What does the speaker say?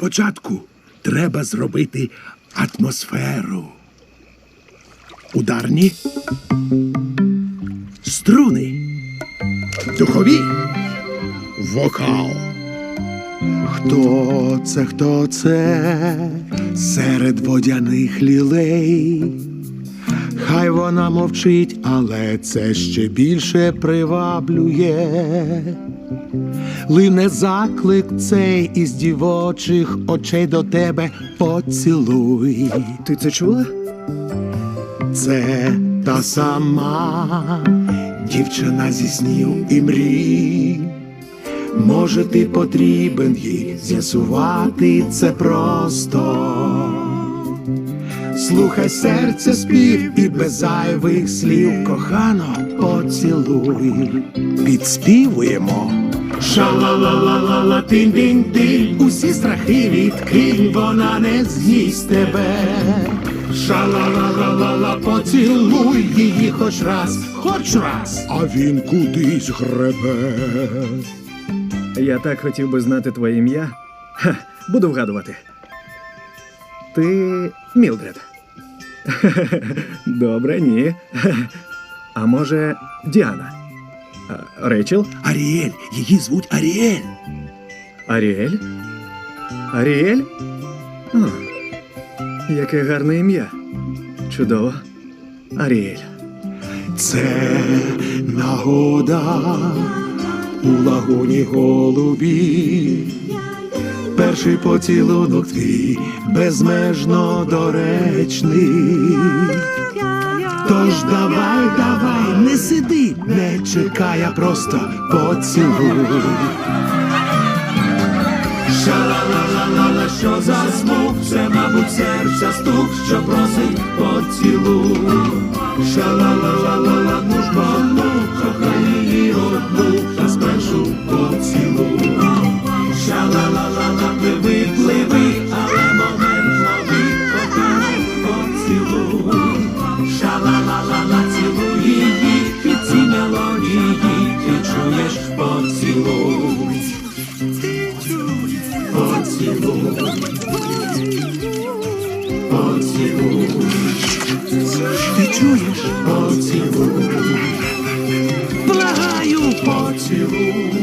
Спочатку треба зробити атмосферу. Ударні. Струни. Духові. Вокал. Хто це, хто це? Серед водяних лілей. Хай вона мовчить, але це ще більше приваблює. Лине заклик цей із дівочих очей до тебе поцілуй. Ти це чула? Це та сама дівчина зі снів і мрій. Може, ти потрібен їй з'ясувати це просто. Слухай серце спів і без зайвих слів кохано поцілуй. Підспівуємо. Ша-ла-ла-ла-ла-ла, тин-дин-дин, усі страхи відкинь, вона не з'їсть тебе. Ша-ла-ла-ла-ла-ла, поцілуй її хоч раз, хоч раз. А він кудись гребе. Я так хотів би знати твоє ім'я. Ха, буду вгадувати. Ти Мілдред. Добре, ні. А може, Діана? А, Рейчел? Аріель, її звуть Аріель. Аріель? Аріель? О, яке гарне ім'я. Чудово. Аріель. Це нагода у лагуні голубі. Перший поцілунок твій безмежно доречний. Тож давай, давай, не сиди, не чекай, а просто поцілуй. Ша-ла-ла-ла-ла, що за звук, це, мабуть, серця стук, що просить поцілуй. Ша-ла-ла-ла-ла-ла, ла-ла-ла-ла-ла, цілуй її під ці мелодії, ти чуєш поцілуй, поцілуй, поцілуй, ти чуєш? Поцілуй, благаю поцілуй.